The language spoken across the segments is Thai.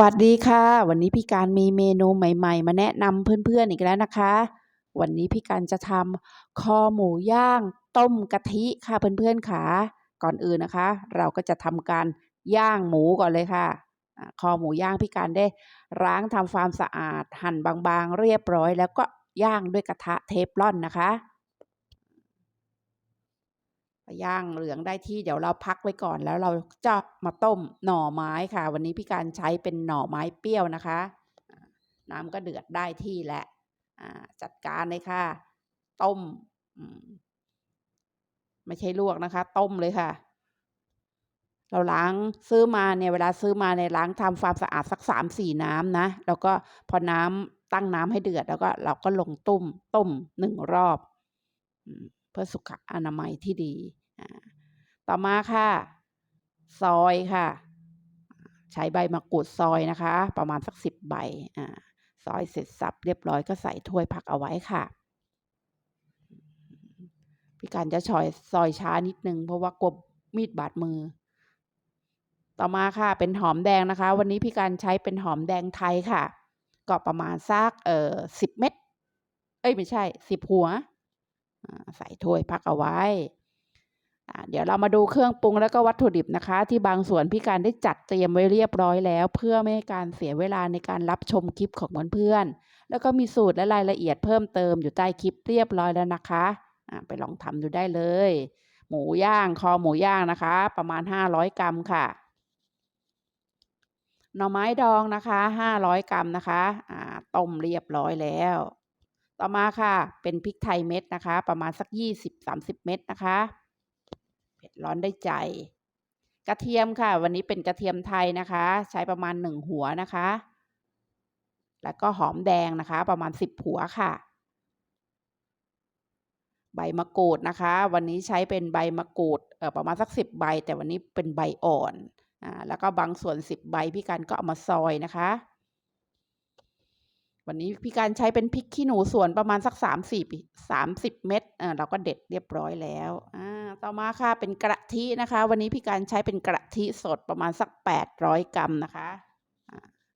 วัสดีค่ะ วันนี้พี่การมีเมนูใหม่ๆ มาแนะนำเพื่อนๆอีกแล้วนะคะ วันนี้พี่การจะทำคอหมูย่าง ต้มกะทิค่ะเพื่อนๆค่ะก่อนอื่นนะคะ เราก็จะทำการย่างหมูก่อนเลยค่ะคอหมูย่างพี่การได้ล้างทำความสะอาด หั่นบางๆ เรียบร้อย แล้วก็ย่างด้วยกระทะเทฟลอนนะคะ ย่างเหลืองได้ที่เดี๋ยวเราพักไว้ก่อนแล้วเราจะมาต้มหน่อไม้ค่ะ วันนี้พี่การใช้เป็นหน่อไม้เปรี้ยวนะคะ น้ำก็เดือดได้ที่แหละจัดการเลยค่ะ ต้มไม่ใช่ลวกนะคะ ต้มเลยค่ะ เราล้างซื้อมาเนี่ยเวลาซื้อมาในล้างทำความสะอาดสักสามสี่น้ำนะ แล้วก็พอน้ำตั้งน้ำให้เดือดแล้วก็เราก็ลงต้มต้มหนึ่งรอบ เพื่อสุขอนามัยที่ดี ต่อมาค่ะ ซอยค่ะ ใช้ใบมะกรูดซอยนะคะ ประมาณสักสิบใบอซอยเสร็จสับเรียบร้อยก็ใส่ถ้วยพักเอาไว้ค่ะพี่การจะชอยซอยช้านิดนึงเพราะว่ากลัวมีดบาดมือ ต่อมาค่ะเป็นหอมแดงนะคะ วันนี้พี่การใช้เป็นหอมแดงไทยค่ะ ก็ประมาณสักเอ่อสิบเม็ดเอ้ยไม่ใช่สิบหัว ใส่ถ้วยพักเอาไว้ เดี๋ยวเรามาดูเครื่องปรุงแล้วก็วัตถุดิบนะคะ ที่บางส่วนพี่การได้จัดเตรียมไว้เรียบร้อยแล้ว เพื่อไม่ให้การเสียเวลาในการรับชมคลิปของเพื่อนๆแล้วก็มีสูตรและรายละเอียดเพิ่มเติมอยู่ใต้คลิปเรียบร้อยแล้วนะคะไปลองทำดูได้เลย หมูย่างคอหมูย่างนะคะ ประมาณห้าร้อยกรัมค่ะหน่อไม้ดองนะคะห้าร้อยกรัมนะคะ อ่า ต้มเรียบร้อยแล้ว ต่อมาค่ะ เป็นพริกไทยเม็ดนะคะ ประมาณสักยี่สิบสามสิบเม็ดนะคะ เผ็ดร้อนได้ใจ กระเทียมค่ะ วันนี้เป็นกระเทียมไทยนะคะ ใช้ประมาณหนึ่งหัวนะคะ แล้วก็หอมแดงนะคะ ประมาณสิบหัวค่ะ ใบมะกรูดนะคะ วันนี้ใช้เป็นใบมะกรูดเออประมาณสักสิบใบ แต่วันนี้เป็นใบอ่อนอ่าแล้วก็บางส่วนสิบใบพี่การก็เอามาซอยนะคะ วันนี้พี่การใช้เป็นพริกขี้หนูส่วนประมาณสักสามสี่สามสิบเม็ดอ่าเราก็เด็ดเรียบร้อยแล้วอ่าต่อมาค่ะเป็นกระทินะคะ วันนี้พี่การใช้เป็นกระทิสดประมาณสักแปดร้อยกรัมนะคะ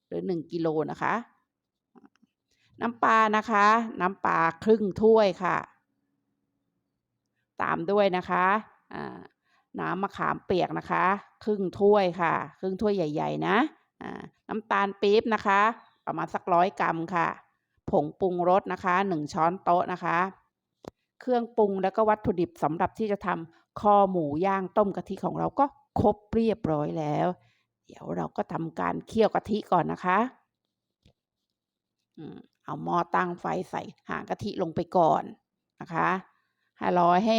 หรือหนึ่งกิโลนะคะ น้ำปลานะคะ น้ำปลาครึ่งถ้วยค่ะ ตามด้วยนะคะน้ำมะขามเปียกนะคะ ครึ่งถ้วยค่ะ ครึ่งถ้วยใหญ่ ๆ นะน้ำตาลปี๊บนะคะ ประมาณสักร้อยกรัมค่ะ ผงปรุงรสนะคะหนึ่งช้อนโต๊ะนะคะ เครื่องปรุงแล้วก็วัตถุดิบสำหรับที่จะทำคอหมูย่างต้มกะทิของเราก็ครบเรียบร้อยแล้ว เดี๋ยวเราก็ทำการเคี่ยวกะทิก่อนนะคะเอาหม้อตั้งไฟใส่หางกะทิลงไปก่อนนะคะให้รอให้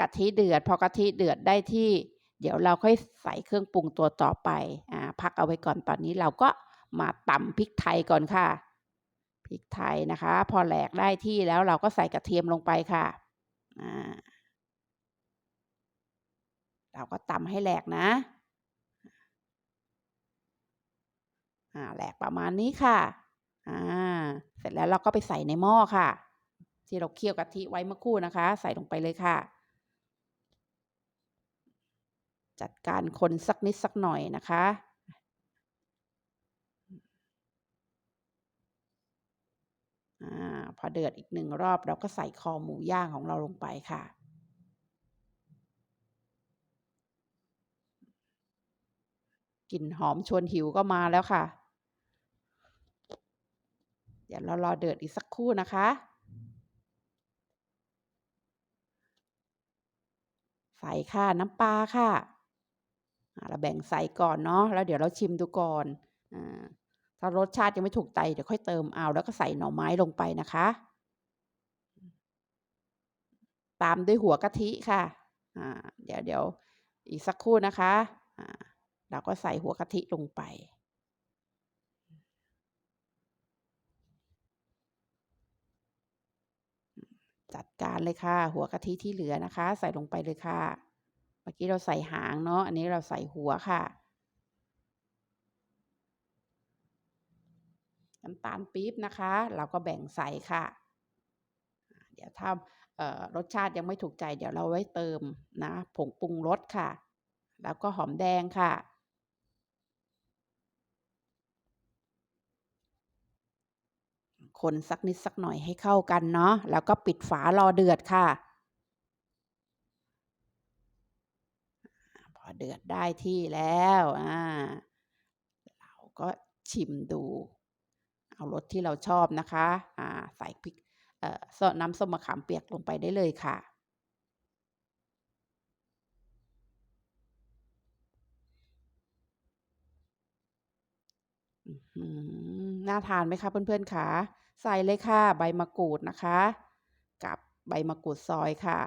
กะทิเดือด พอกะทิเดือดได้ที่ เดี๋ยวเราค่อยใส่เครื่องปรุงตัวต่อไปอ่าพักเอาไว้ก่อนตอนนี้เราก็ มาตำพริกไทยก่อนค่ะ พริกไทยนะคะ พอแหลกได้ที่แล้วเราก็ใส่กระเทียมลงไปค่ะอ่าเราก็ตำให้แหลกนะอ่าแหลกประมาณนี้ค่ะอ่าเสร็จแล้วเราก็ไปใส่ในหม้อค่ะ ที่เราเคี่ยวกะทิไว้เมื่อคู่นะคะ ใส่ลงไปเลยค่ะ จัดการคนสักนิดสักหน่อยนะคะ อา พอเดือดอีกหนึ่งรอบเราก็ใส่คอหมูย่างของเราลงไปค่ะกลิ่นหอมชวนหิวก็มาแล้วค่ะ เดี๋ยวเรารอเดือดอีกสักครู่นะคะ ใส่ค่ะน้ำปลาค่ะเราแบ่งใส่ก่อนเนาะแล้วเดี๋ยวเราชิมดูก่อนอ่า ถ้ารสชาติยังไม่ถูกใจเดี๋ยวค่อยเติมเอาแล้วก็ใส่หน่อไม้ลงไปนะคะ ตามด้วยหัวกะทิค่ะอ่าเดี๋ยวเดี๋ยวอีกสักครู่นะคะอ่าเราก็ใส่หัวกะทิลงไปจัดการเลยค่ะ หัวกะทิที่เหลือนะคะ ใส่ลงไปเลยค่ะ เมื่อกี้เราใส่หางเนาะอันนี้เราใส่หัวค่ะ น้ำตาลปี๊บนะคะ เราก็แบ่งใส่ค่ะ เดี๋ยวถ้ารสชาติยังไม่ถูกใจ เดี๋ยวเราไว้เติมนะผงปรุงรสค่ะ แล้วก็หอมแดงค่ะ คนสักนิดสักหน่อยให้เข้ากันเนาะแล้วก็ปิดฝารอเดือดค่ะ พอเดือดได้ที่แล้วอาเราก็ชิมดู เอารสที่เราชอบนะคะอ่าใส่พริกเอ่อน้ำส้มมะขามเปียกลงไปได้เลยค่ะ อื้อฮือน่าทานไหมคะเพื่อนๆขาใส่เลยค่ะ ใบมะกรูดนะคะ กับใบมะกรูดซอยค่ะ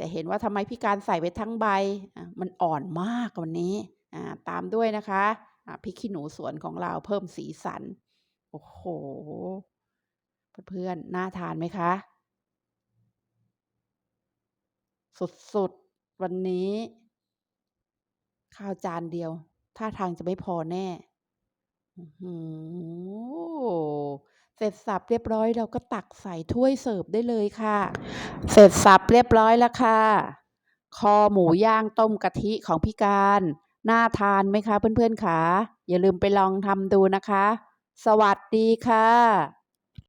จะเห็นว่าทำไมพี่การใส่ไปทั้งใบ มันอ่อนมากวันนี้ ตามด้วยนะคะพริกขี้หนูสวนของเราเพิ่มสีสัน โอ้โฮเพื่อนๆ น่าทานไหมคะ?สุดๆ วันนี้ ข้าวจานเดียวท่าทางจะไม่พอแน่อื้อฮือเสร็จสรรพเรียบร้อยเราก็ตักใส่ถ้วยเสิร์ฟได้เลยค่ะ เสร็จสรรพเรียบร้อยแล้วค่ะ คอหมูย่างต้มกะทิของพี่การ น่าทานไหมคะเพื่อนๆขาอย่าลืมไปลองทำดูนะคะ สวัสดีค่ะ